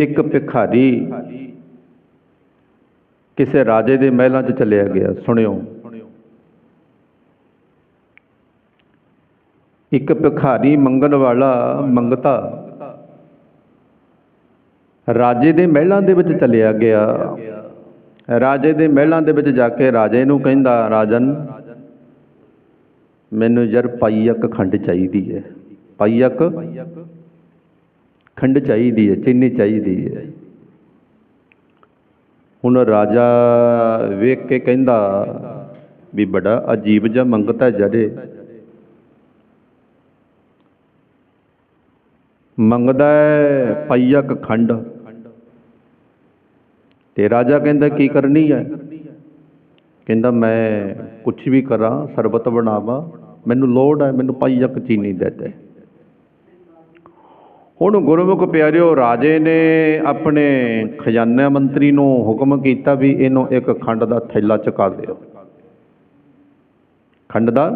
ਇੱਕ ਭਿਖਾਰੀ ਕਿਸੇ ਰਾਜੇ ਦੇ ਮਹਿਲਾਂ 'ਚ ਚਲਿਆ ਗਿਆ, ਸੁਣਿਓ। ਇੱਕ ਭਿਖਾਰੀ ਮੰਗਣ ਵਾਲਾ ਮੰਗਤਾ ਰਾਜੇ ਦੇ ਮਹਿਲਾਂ ਦੇ ਵਿੱਚ ਚਲਿਆ ਗਿਆ। ਰਾਜੇ ਦੇ ਮਹਿਲਾਂ ਦੇ ਵਿੱਚ ਜਾ ਕੇ ਰਾਜੇ ਨੂੰ ਕਹਿੰਦਾ, ਰਾਜਨ, ਮੈਨੂੰ ਯਾਰ ਪਾਈਕ ਖੰਡ ਚਾਹੀਦੀ ਹੈ। ਪਾਈਕ ਖੰਡ ਚਾਹੀਦੀ ਹੈ, ਚੀਨੀ ਚਾਹੀਦੀ ਹੈ। ਹੁਣ ਰਾਜਾ ਵੇਖ ਕੇ ਕਹਿੰਦਾ ਵੀ ਬੜਾ ਅਜੀਬ ਜਿਹਾ ਮੰਗਤਾ ਜਰੇ ਮੰਗਦਾ ਹੈ ਪਾਈਕ ਖੰਡ। ਤੇ ਰਾਜਾ ਕਹਿੰਦਾ, ਕੀ ਕਰਨੀ ਹੈ? ਕਹਿੰਦਾ, ਮੈਂ ਕੁਝ ਵੀ ਕਰਾਂ, ਸਰਬਤ ਬਣਾਵਾਂ, ਮੈਨੂੰ ਲੋੜ ਹੈ, ਮੈਨੂੰ ਪਾਈਕ ਚੀਨੀ ਦੇ ਦੇ। ਹੁਣ ਗੁਰਮੁਖ ਪਿਆਰਿਓ, ਰਾਜੇ ਨੇ ਆਪਣੇ ਖਜ਼ਾਨਾ ਮੰਤਰੀ ਨੂੰ ਹੁਕਮ ਕੀਤਾ ਵੀ ਇਹਨੂੰ ਇੱਕ ਖੰਡ ਦਾ ਥੈਲਾ ਚੁਕਾ ਦਿਓ। ਖੰਡ ਦਾ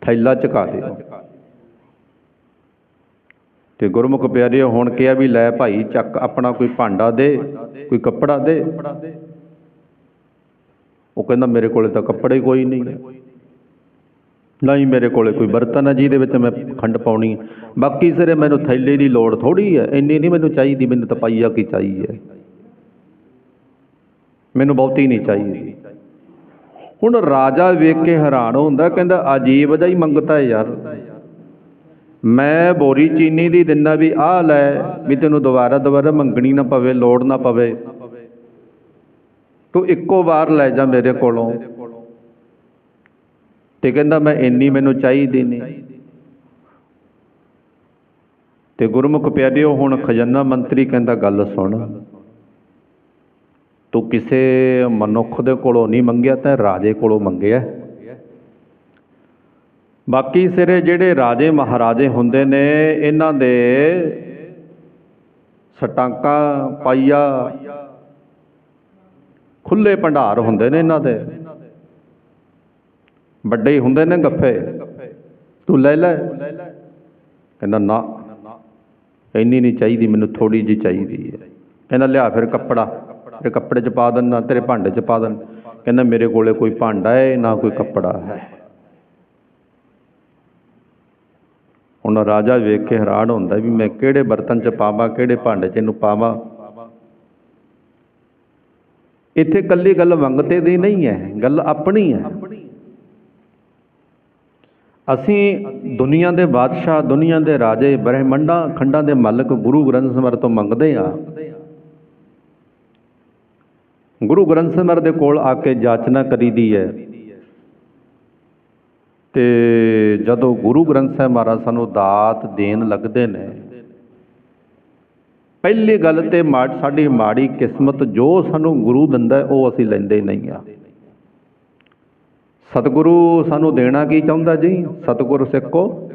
ਥੈਲਾ ਚੁਕਾ ਦਿਓ। ਤੇ ਗੁਰਮੁਖ ਪਿਆਰਿਓ ਹੁਣ ਕਿਹਾ ਵੀ ਲੈ ਭਾਈ, ਚੱਕ ਆਪਣਾ ਕੋਈ ਭਾਂਡਾ ਦੇ, ਕੋਈ ਕੱਪੜਾ ਦੇ। ਉਹ ਕਹਿੰਦਾ ਮੇਰੇ ਕੋਲੇ ਤਾਂ ਕੱਪੜਾ ਹੀ ਕੋਈ ਨਹੀਂ। ਨਹੀਂ ਮੇਰੇ ਕੋਲੇ ਕੋਈ ਬਰਤਨ ਹੈ, ਜਿਹਦੇ ਵਿੱਚ ਮੈਂ ਖੰਡ ਪਾਉਣੀ ਹੈ। ਬਾਕੀ ਸਿਰੇ ਮੈਨੂੰ ਥੈਲੇ ਦੀ ਲੋੜ ਥੋੜੀ ਹੈ, ਇੰਨੀ ਨਹੀਂ ਮੈਨੂੰ ਚਾਹੀਦੀ, ਮੈਨੂੰ ਤਾਂ ਪਾਈਆ ਕੀ ਚਾਹੀਦੀ ਹੈ ਮੈਨੂੰ ਬਹੁਤੀ ਨਹੀਂ ਚਾਹੀਦੀ। ਹੁਣ ਰਾਜਾ ਵੇਖ ਕੇ ਹੈਰਾਨ ਹੁੰਦਾ, ਕਹਿੰਦਾ, ਅਜੀਬ ਜਿਹਾ ਹੀ ਮੰਗਤਾ ਹੈ ਯਾਰ। ਮੈਂ ਬੋਰੀ ਚੀਨੀ ਦੀ ਦਿੰਦਾ ਵੀ ਆਹ ਲੈ, ਵੀ ਤੈਨੂੰ ਦੁਬਾਰਾ ਦੁਬਾਰਾ ਮੰਗਣੀ ਨਾ ਪਵੇ, ਲੋੜ ਨਾ ਪਵੇ। ਤੂੰ ਇੱਕੋ ਵਾਰ ਲੈ ਜਾ ਮੇਰੇ ਕੋਲੋਂ। ਤੇ ਕਹਿੰਦਾ ਮੈਂ ਇੰਨੀ ਮੈਨੂੰ ਚਾਹੀਦੀ ਨਹੀਂ ਤੇ ਗੁਰਮੁਖ ਪਿਆਰਿਓ, ਹੁਣ ਖਜ਼ਾਨਾ ਮੰਤਰੀ ਕਹਿੰਦਾ, ਗੱਲ ਸੁਣ। ਤੂੰ ਕਿਸੇ ਮਨੁੱਖ ਦੇ ਕੋਲੋਂ ਨਹੀਂ ਮੰਗਿਆ, ਤਾਂ ਰਾਜੇ ਕੋਲੋਂ ਮੰਗਿਆ। ਬਾਕੀ ਸਿਰੇ ਜਿਹੜੇ ਰਾਜੇ ਮਹਾਰਾਜੇ ਹੁੰਦੇ ਨੇ, ਇਹਨਾਂ ਦੇ ਸਟਾਂਕਾ ਪਾਈਆ, ਖੁੱਲੇ ਭੰਡਾਰ ਹੁੰਦੇ ਨੇ ਇਹਨਾਂ ਦੇ। ਵੱਡੇ ਹੀ ਹੁੰਦੇ ਨੇ ਗੱਫੇ। ਤੂੰ ਲੈ ਲੈ। ਕਹਿੰਦਾ, ਨਾ। ਇੰਨੀ ਨਹੀਂ ਚਾਹੀਦੀ, ਮੈਨੂੰ ਥੋੜੀ ਜੀ ਚਾਹੀਦੀ ਹੈ। ਕਹਿੰਦਾ, ਲਿਆ ਫਿਰ ਕੱਪੜਾ। ਤੇਰੇ ਕੱਪੜੇ 'ਚ ਪਾ ਦਿੰਦਾ, ਤੇਰੇ ਭਾਂਡੇ 'ਚ ਪਾ ਦਿੰਦਾ। ਕਹਿੰਦਾ, ਮੇਰੇ ਕੋਲੇ ਕੋਈ ਭਾਂਡਾ ਹੈ, ਨਾ ਕੋਈ ਕੱਪੜਾ ਹੈ। ਹੁਣ ਰਾਜਾ ਵੇਖ ਕੇ ਹੈਰਾਨ ਹੁੰਦਾ ਵੀ ਮੈਂ ਕਿਹੜੇ ਬਰਤਨ 'ਚ ਪਾਵਾਂ, ਕਿਹੜੇ ਭਾਂਡੇ 'ਚ ਇਹਨੂੰ ਪਾਵਾਂ। ਇੱਥੇ ਕੱਲੀ ਗੱਲ ਮੰਗਤੇ ਦੀ ਨਹੀਂ ਹੈ, ਗੱਲ ਆਪਣੀ ਹੈ। ਅਸੀਂ ਦੁਨੀਆ ਦੇ ਬਾਦਸ਼ਾਹ, ਦੁਨੀਆ ਦੇ ਰਾਜੇ, ਬ੍ਰਹਿਮੰਡਾਂ, ਖੰਡਾਂ ਦੇ ਮਾਲਕ ਗੁਰੂ ਗ੍ਰੰਥ ਸਾਹਿਬ ਤੋਂ ਮੰਗਦੇ ਆ ਗੁਰੂ ਗ੍ਰੰਥ ਸਾਹਿਬ ਦੇ ਕੋਲ ਆ ਕੇ ਜਾਚਨਾ ਕਰੀਦੀ ਹੈ। ਤੇ ਜਦੋਂ ਗੁਰੂ ਗ੍ਰੰਥ ਸਾਹਿਬ ਮਹਾਰਾਜ ਸਾਨੂੰ ਦਾਤ ਦੇਣ ਲੱਗਦੇ ਨੇ, ਪਹਿਲੀ ਗੱਲ ਤੇ ਮਾ ਸਾਡੀ ਮਾੜੀ ਕਿਸਮਤ ਜੋ ਸਾਨੂੰ ਗੁਰੂ ਦਿੰਦਾ ਉਹ ਅਸੀਂ ਲੈਂਦੇ ਨਹੀਂ ਆ। ਸਤਿਗੁਰੂ ਸਾਨੂੰ ਦੇਣਾ ਕੀ ਚਾਹੁੰਦਾ ਜੀ? ਸਤਿਗੁਰ ਸਿੱਖੋ।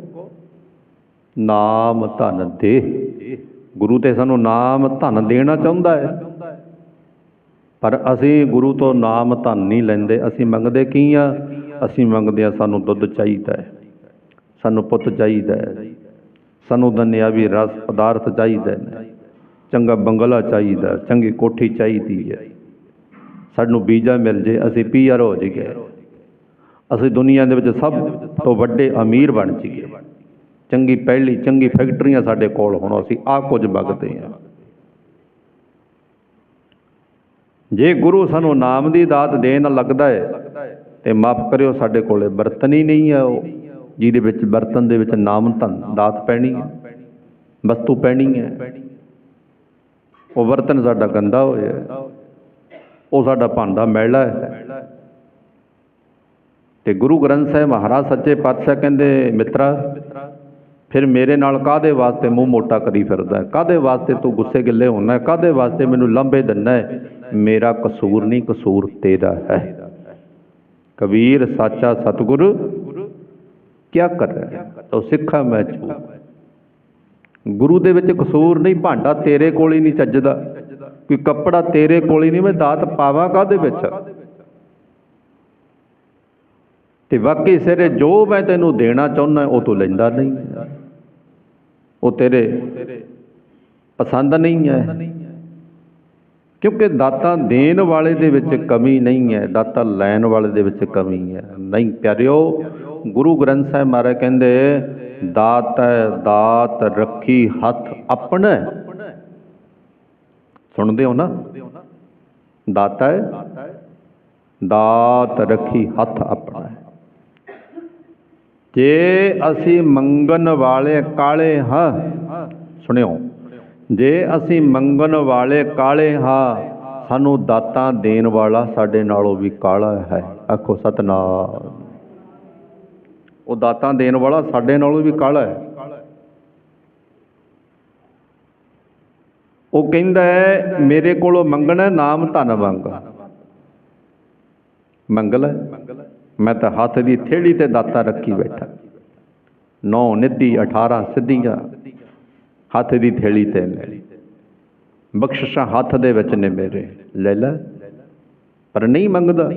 ਨਾਮ ਧਨ ਦੇ। ਗੁਰੂ ਤੇ ਸਾਨੂੰ ਨਾਮ ਧਨ ਦੇਣਾ ਚਾਹੁੰਦਾ ਹੈ। ਪਰ ਅਸੀਂ ਗੁਰੂ ਤੋਂ ਨਾਮ ਧਨ ਨਹੀਂ ਲੈਂਦੇ। ਅਸੀਂ ਮੰਗਦੇ ਕੀ ਆ? ਅਸੀਂ ਮੰਗਦੇ ਆ ਸਾਨੂੰ ਦੁੱਧ ਚਾਹੀਦਾ ਹੈ। ਸਾਨੂੰ ਪੁੱਤ ਚਾਹੀਦਾ ਹੈ। ਸਾਨੂੰ ਦੁਨਿਆਵੀ ਰਸ ਪਦਾਰਥ ਚਾਹੀਦਾ ਨੇ। ਚੰਗਾ ਬੰਗਲਾ ਚਾਹੀਦਾ, ਚੰਗੀ ਕੋਠੀ ਚਾਹੀਦੀ ਹੈ। ਸਾਨੂੰ ਵੀਜ਼ਾ ਮਿਲ ਜੇ, ਅਸੀਂ ਪੀਆਰ ਹੋ ਜਾਈਏ। ਅਸੀਂ ਦੁਨੀਆ ਦੇ ਵਿੱਚ ਸਭ ਤੋਂ ਵੱਡੇ ਅਮੀਰ ਬਣ ਜਾਈਏ ਚੰਗੀ ਪਹਿਲੀ, ਚੰਗੀ ਫੈਕਟਰੀਆਂ ਸਾਡੇ ਕੋਲ ਹੋਣ ਅਸੀਂ ਆਹ ਕੁਝ ਮੰਗਦੇ ਹਾਂ। ਜੇ ਗੁਰੂ ਸਾਨੂੰ ਨਾਮ ਦੀ ਦਾਤ ਦੇਣ ਲੱਗਦਾ ਹੈ, ਤੇ ਮਾਫ ਕਰਿਓ, ਸਾਡੇ ਕੋਲੇ ਬਰਤਨ ਹੀ ਨਹੀਂ ਹੈ ਉਹ, ਜਿਹਦੇ ਵਿੱਚ ਬਰਤਨ ਦੇ ਵਿੱਚ ਨਾਮ ਧਨ, ਦਾਤ ਪੈਣੀ ਹੈ, ਵਸਤੂ ਪੈਣੀ ਹੈ। ਉਹ ਬਰਤਨ ਸਾਡਾ ਗੰਦਾ ਹੋਇਆ ਉਹ ਸਾਡਾ ਭਾਂਡਾ ਮੈਲਾ ਹੈ। ਤੇ ਗੁਰੂ ਗ੍ਰੰਥ ਸਾਹਿਬ ਮਹਾਰਾਜ ਸੱਚੇ ਪਾਤਸ਼ਾਹ ਕਹਿੰਦੇ, ਮਿੱਤਰਾ, ਫਿਰ ਮੇਰੇ ਨਾਲ ਕਾਦੇ ਵਾਸਤੇ ਮੂੰਹ ਮੋਟਾ ਕਰੀ ਫਿਰਦਾ? ਹੈ ਕਾਦੇ ਵਾਸਤੇ ਤੂੰ ਗੁੱਸੇ ਗਿੱਲੇ ਹੋਣਾ ਹੈ ਕਾਦੇ ਵਾਸਤੇ ਮੈਨੂੰ ਲਾਂਭੇ ਦਿੰਦਾ ਮੇਰਾ ਕਸੂਰ ਨਹੀਂ, ਕਸੂਰ ਤੇਰਾ ਹੈ। ਕਬੀਰ, ਸਾਚਾ ਸਤਿਗੁਰ, ਕਿਆ ਕਰ? ਰਿਹਾ ਹੈ ਤੋ ਸਿੱਖਾ ਮੈਂ ਚੂ ਗੁਰੂ ਦੇ ਵਿੱਚ ਕਸੂਰ ਨਹੀਂ, ਭਾਂਡਾ ਤੇਰੇ ਕੋਲ ਹੀ ਨਹੀਂ ਚੱਜਦਾ। ਕੋਈ ਕੱਪੜਾ ਤੇਰੇ ਕੋਲ ਹੀ ਨਹੀਂ, ਮੈਂ ਦਾਤ ਪਾਵਾਂ ਕਾਦੇ ਵਿੱਚ? ਤੇ ਬਾਕੀ ਸਿਰੇ ਜੋ ਮੈਂ ਤੈਨੂੰ ਦੇਣਾ ਚਾਹੁੰਦਾ, ਉਹ ਤੂੰ ਲੈਂਦਾ ਨਹੀਂ। ਉਹ ਤੇਰੇ ਪਸੰਦ ਨਹੀਂ ਹੈ। ਕਿਉਂਕਿ ਦਾਤਾ ਦੇਣ ਵਾਲੇ ਦੇ ਵਿੱਚ ਕਮੀ ਨਹੀਂ ਹੈ, ਦਾਤਾ ਲੈਣ ਵਾਲੇ ਦੇ ਵਿੱਚ ਕਮੀ ਹੈ। ਨਹੀਂ, ਪਿਆਰਿਓ, ਗੁਰੂ ਗ੍ਰੰਥ ਸਾਹਿਬ ਮਹਾਰਾਜ ਕਹਿੰਦੇ, ਦਾਤ ਹੈ, ਦਾਤ ਰੱਖੀ ਹੱਥ ਆਪਣਾ। ਸੁਣਦੇ ਹੋ ਨਾ? ਦਾਤਾ ਹੈ, ਦਾਤ ਰੱਖੀ ਹੱਥ ਆਪਣਾ। ਜੇ ਅਸੀਂ ਮੰਗਣ ਵਾਲੇ ਕਾਲੇ ਹਾਂ ਸੁਣਿਓ ਜੇ ਅਸੀਂ ਮੰਗਣ ਵਾਲੇ ਕਾਲੇ ਹਾਂ ਸਾਨੂੰ ਦਾਤਾਂ ਦੇਣ ਵਾਲਾ ਸਾਡੇ ਨਾਲੋਂ ਵੀ ਕਾਲਾ ਹੈ। ਆਖੋ ਸਤਨਾਮ। ਉਹ ਦਾਤਾਂ ਦੇਣ ਵਾਲਾ ਸਾਡੇ ਨਾਲੋਂ ਵੀ ਕਾਲਾ ਹੈ। ਉਹ ਕਹਿੰਦਾ ਹੈ, ਮੇਰੇ ਕੋਲੋਂ ਮੰਗਣਾ ਨਾਮ ਧਨ ਮੰਗ ਮੰਗਲ ਲੈ ਮੈਂ ਤਾਂ ਹੱਥ ਦੀ ਥੇੜੀ ਤੇ ਦਾਤਾ ਰੱਖੀ ਬੈਠਾ। ਨੌ ਨਿੱਧੀ 18 ਸਿੱਧੀਆਂ ਹੱਥ ਦੀ ਥੇਲੀ ਤੇ ਮੇਰੀ ਬਖਸ਼ਿਸ਼ਾਂ ਹੱਥ ਦੇ ਵਿੱਚ ਨੇ ਮੇਰੇ। ਲੈ ਲੈ, ਪਰ ਨਹੀਂ ਮੰਗਦਾ।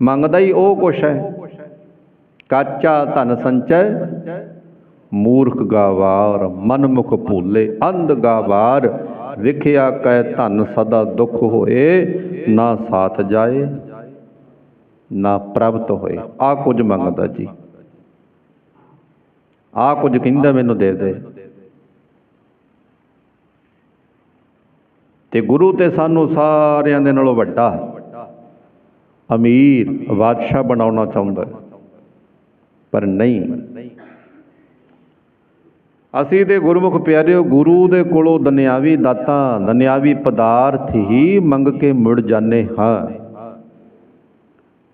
ਮੰਗਦਾ ਹੀ ਉਹ ਕੁਛ ਹੈ। ਕਾਚਾ ਧਨ ਸੰਚੈ, ਮੂਰਖ ਗਾਵਾਰ, ਮਨਮੁਖ ਭੂਲੇ, ਅੰਧ ਗਾਵਾਰ, ਵਿਖਿਆ ਕੈ ਧਨ ਸਦਾ ਦੁਖ ਹੋਏ, ਨਾ ਸਾਥ ਜਾਏ। ਨਾ ਪ੍ਰਭਤ ਹੋਏ। ਆ ਕੁਝ ਮੰਗਦਾ ਜੀ। ਆ ਕੁਝ ਕਹਿੰਦਾ ਮੈਨੂੰ ਦੇ ਦੇ। ਤੇ ਗੁਰੂ ਤੇ ਸਾਨੂੰ ਸਾਰਿਆਂ ਦੇ ਨਾਲੋਂ ਵੱਡਾ ਅਮੀਰ ਬਾਦਸ਼ਾਹ ਬਣਾਉਣਾ ਚਾਹੁੰਦਾ ਪਰ ਨਹੀਂ। ਅਸੀਂ ਤੇ ਗੁਰਮੁਖ ਪਿਆਰਿਓ, ਗੁਰੂ ਦੇ ਕੋਲੋਂ ਦੁਨਿਆਵੀ ਦਾਤਾਂ, ਦੁਨਿਆਵੀ ਪਦਾਰਥ ਹੀ ਮੰਗ ਕੇ ਮੁੜ ਜਾਂਦੇ ਹਾਂ।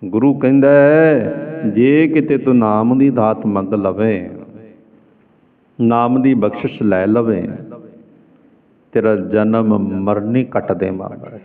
ਗੁਰੂ ਕਹਿੰਦਾ ਹੈ, ਜੇ ਕਿਤੇ ਤੂੰ ਨਾਮ ਦੀ ਦਾਤ ਮੰਗ ਲਵੇਂ ਨਾਮ ਦੀ ਬਖਸ਼ਿਸ਼ ਲੈ ਲਵੇਂ ਤੇਰਾ ਜਨਮ ਮਰਨੀ ਕੱਟ ਦੇਵਾਂਗਾ।